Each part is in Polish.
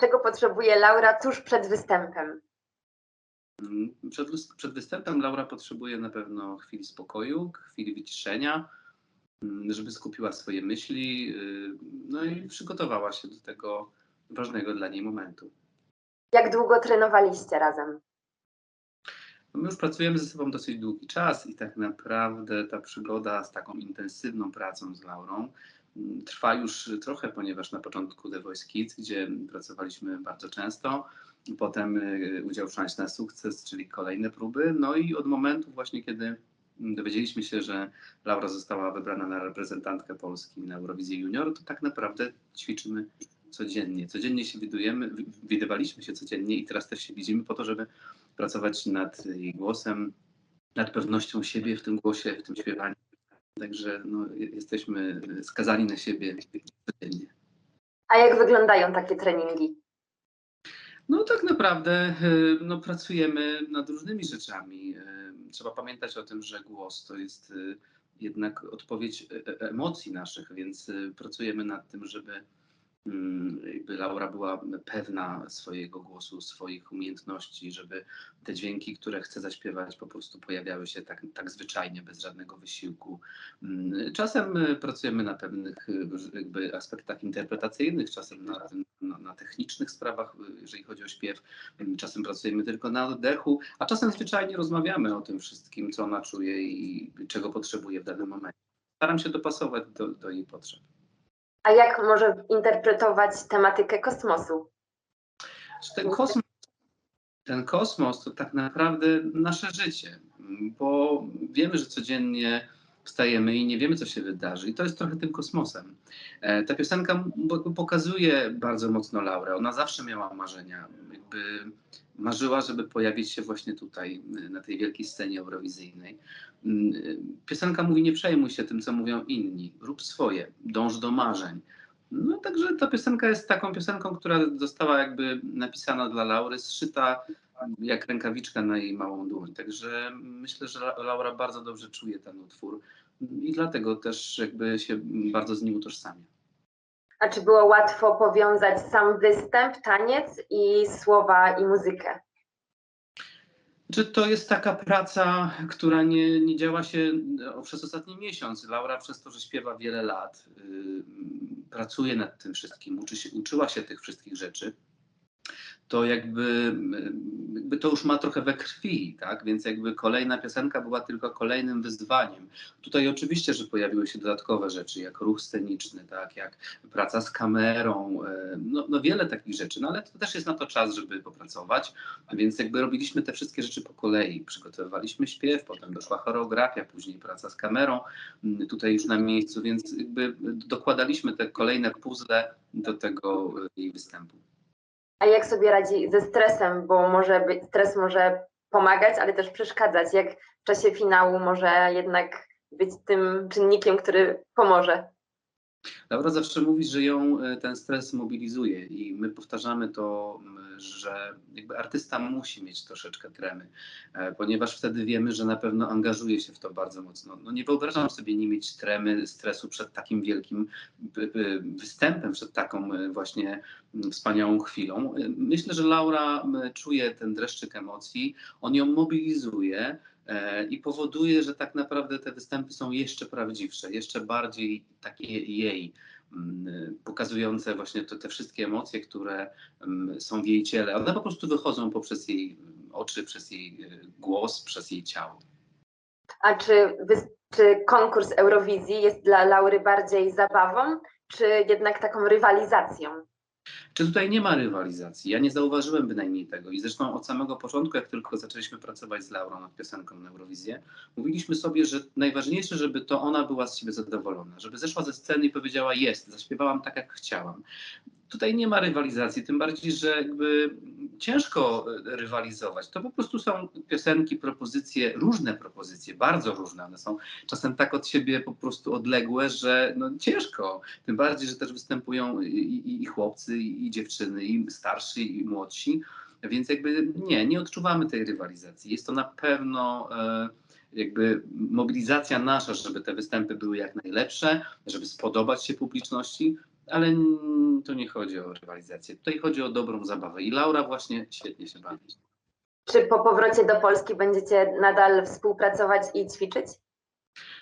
czego potrzebuje Laura tuż przed występem? Mm, Przed, przed występem Laura potrzebuje na pewno chwili spokoju, chwili wyciszenia, mm, żeby skupiła swoje myśli, yy, no i przygotowała się do tego ważnego dla niej momentu. Jak długo trenowaliście razem? No My już pracujemy ze sobą dosyć długi czas i tak naprawdę ta przygoda z taką intensywną pracą z Laurą trwa już trochę, ponieważ na początku The Voice Kids, gdzie pracowaliśmy bardzo często, potem y, udział w Szans na sukces, czyli kolejne próby, no i od momentu właśnie, kiedy dowiedzieliśmy się, że Laura została wybrana na reprezentantkę Polski na Eurowizję Junior, to tak naprawdę ćwiczymy codziennie. Codziennie się widujemy, wi- widywaliśmy się codziennie i teraz też się widzimy po to, żeby pracować nad jej głosem, nad pewnością siebie w tym głosie, w tym śpiewaniu. Także no, je- jesteśmy skazani na siebie codziennie. A jak wyglądają takie treningi? No tak naprawdę y, no, pracujemy nad różnymi rzeczami. Y, Trzeba pamiętać o tym, że głos to jest jednak odpowiedź e- e- emocji naszych, więc pracujemy nad tym, żeby jakby Laura była pewna swojego głosu, swoich umiejętności, żeby te dźwięki, które chce zaśpiewać, po prostu pojawiały się tak, tak zwyczajnie, bez żadnego wysiłku. Mm, Czasem y, pracujemy na pewnych y, jakby aspektach interpretacyjnych, czasem na, na, na technicznych sprawach, y, jeżeli chodzi o śpiew. Mm, Czasem pracujemy tylko na oddechu, a czasem zwyczajnie rozmawiamy o tym wszystkim, co ona czuje i czego potrzebuje w danym momencie. Staram się dopasować do, do jej potrzeb. A jak może interpretować tematykę kosmosu? Ten kosmos, ten kosmos to tak naprawdę nasze życie, bo wiemy, że codziennie wstajemy i nie wiemy, co się wydarzy. I to jest trochę tym kosmosem. E, Ta piosenka pokazuje bardzo mocno Laurę. Ona zawsze miała marzenia. Jakby marzyła, żeby pojawić się właśnie tutaj, y, na tej wielkiej scenie eurowizyjnej. Mm, y, Piosenka mówi, nie przejmuj się tym, co mówią inni. Rób swoje, dąż do marzeń. No także ta piosenka jest taką piosenką, która została jakby napisana dla Laury, zszyta jak rękawiczka na jej małą dłoń. Także myślę, że La- Laura bardzo dobrze czuje ten utwór i dlatego też jakby się bardzo z nim utożsamia. A czy było łatwo powiązać sam występ, taniec i słowa i muzykę? Czy to jest taka praca, która nie, nie działa się e, przez ostatni miesiąc? Laura przez to, że śpiewa wiele lat, y, pracuje nad tym wszystkim, uczy się, uczyła się tych wszystkich rzeczy, to jakby, y, jakby to już ma trochę we krwi, tak? Więc jakby kolejna piosenka była tylko kolejnym wyzwaniem. Tutaj oczywiście, że pojawiły się dodatkowe rzeczy, jak ruch sceniczny, tak? Jak praca z kamerą, no, no wiele takich rzeczy, no ale to też jest na to czas, żeby popracować. Więc jakby robiliśmy te wszystkie rzeczy po kolei. Przygotowywaliśmy śpiew, potem doszła choreografia, później praca z kamerą, mm, tutaj już na miejscu, więc jakby dokładaliśmy te kolejne puzzle do tego e, jej występu. A jak sobie radzi ze stresem, bo może być, stres może pomagać, ale też przeszkadzać. Jak w czasie finału może jednak być tym czynnikiem, który pomoże? Laura zawsze mówi, że ją e, ten stres mobilizuje i my powtarzamy to, że jakby artysta musi mieć troszeczkę tremy, e, ponieważ wtedy wiemy, że na pewno angażuje się w to bardzo mocno. No nie wyobrażam sobie nie mieć tremy, stresu przed takim wielkim występem, przed taką e, właśnie wspaniałą chwilą. E, Myślę, że Laura czuje ten dreszczyk emocji, on ją mobilizuje i powoduje, że tak naprawdę te występy są jeszcze prawdziwsze, jeszcze bardziej takie jej, pokazujące właśnie te, te wszystkie emocje, które mm, są w jej ciele. One po prostu wychodzą poprzez jej oczy, przez jej e, głos, przez jej ciało. A czy, czy konkurs Eurowizji jest dla Laury bardziej zabawą, czy jednak taką rywalizacją? Czy tutaj nie ma rywalizacji? Ja nie zauważyłem bynajmniej tego. I zresztą od samego początku, jak tylko zaczęliśmy pracować z Laurą nad piosenką na Eurowizję, mówiliśmy sobie, że najważniejsze, żeby to ona była z siebie zadowolona, żeby zeszła ze sceny i powiedziała: Jest, zaśpiewałam tak, jak chciałam. Tutaj nie ma rywalizacji, tym bardziej, że jakby ciężko rywalizować. To po prostu są piosenki, propozycje, różne propozycje, bardzo różne. One są czasem tak od siebie po prostu odległe, że no ciężko. Tym bardziej, że też występują i, i, chłopcy, i, i dziewczyny, i starsi, i młodsi. Więc jakby nie, nie odczuwamy tej rywalizacji. Jest to na pewno e, jakby mobilizacja nasza, żeby te występy były jak najlepsze, żeby spodobać się publiczności, ale tu nie chodzi o rywalizację. Tutaj chodzi o dobrą zabawę i Laura właśnie świetnie się bawi. Czy po powrocie do Polski będziecie nadal współpracować i ćwiczyć?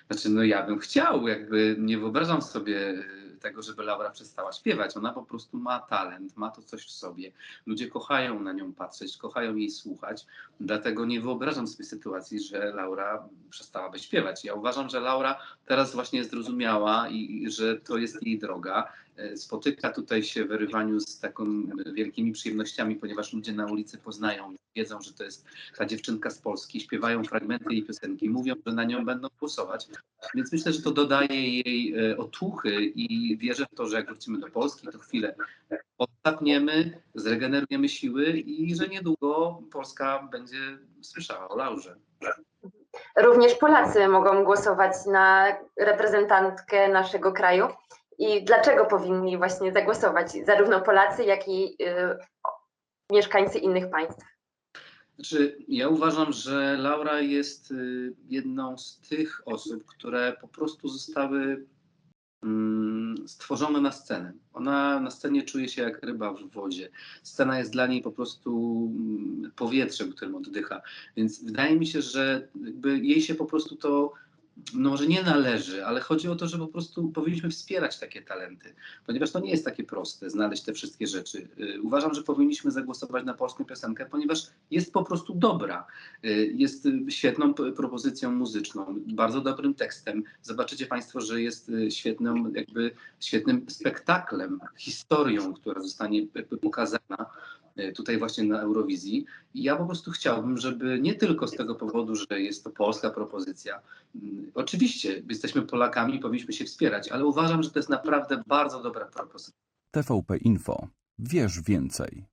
Znaczy, no ja bym chciał, jakby nie wyobrażam sobie y, tego, żeby Laura przestała śpiewać. Ona po prostu ma talent, ma to coś w sobie. Ludzie kochają na nią patrzeć, kochają jej słuchać. Dlatego nie wyobrażam sobie sytuacji, że Laura przestałaby śpiewać. Ja uważam, że Laura teraz właśnie zrozumiała i, i że to jest jej droga. E, Spotyka tutaj się w wyrywaniu z taką wielkimi przyjemnościami, ponieważ ludzie na ulicy poznają, wiedzą, że to jest ta dziewczynka z Polski, śpiewają fragmenty jej piosenki, mówią, że na nią będą głosować. Więc myślę, że to dodaje jej e, otuchy i wierzę w to, że jak wrócimy do Polski, to chwilę odsapniemy, zregenerujemy siły i że niedługo Polska będzie słyszała o Laurze. Również Polacy mogą głosować na reprezentantkę naszego kraju. I dlaczego powinni właśnie zagłosować zarówno Polacy, jak i y, mieszkańcy innych państw? Znaczy, ja uważam, że Laura jest y, jedną z tych osób, które po prostu zostały mm, stworzone na scenę. Ona na scenie czuje się jak ryba w wodzie. Scena jest dla niej po prostu mm, powietrzem, którym oddycha. Więc wydaje mi się, że jej się po prostu to no może nie należy, ale chodzi o to, że po prostu powinniśmy wspierać takie talenty, ponieważ to nie jest takie proste znaleźć te wszystkie rzeczy. Y, Uważam, że powinniśmy zagłosować na polską piosenkę, ponieważ jest po prostu dobra. Y, Jest y, świetną propozycją muzyczną, bardzo dobrym tekstem. Zobaczycie Państwo, że jest świetną, jakby świetnym spektaklem, historią, która zostanie pokazana tutaj właśnie na Eurowizji. I ja po prostu chciałbym, żeby nie tylko z tego powodu, że jest to polska propozycja. Oczywiście jesteśmy Polakami powinniśmy się wspierać, ale uważam, że to jest naprawdę bardzo dobra propozycja. TVP Info. Wiesz więcej.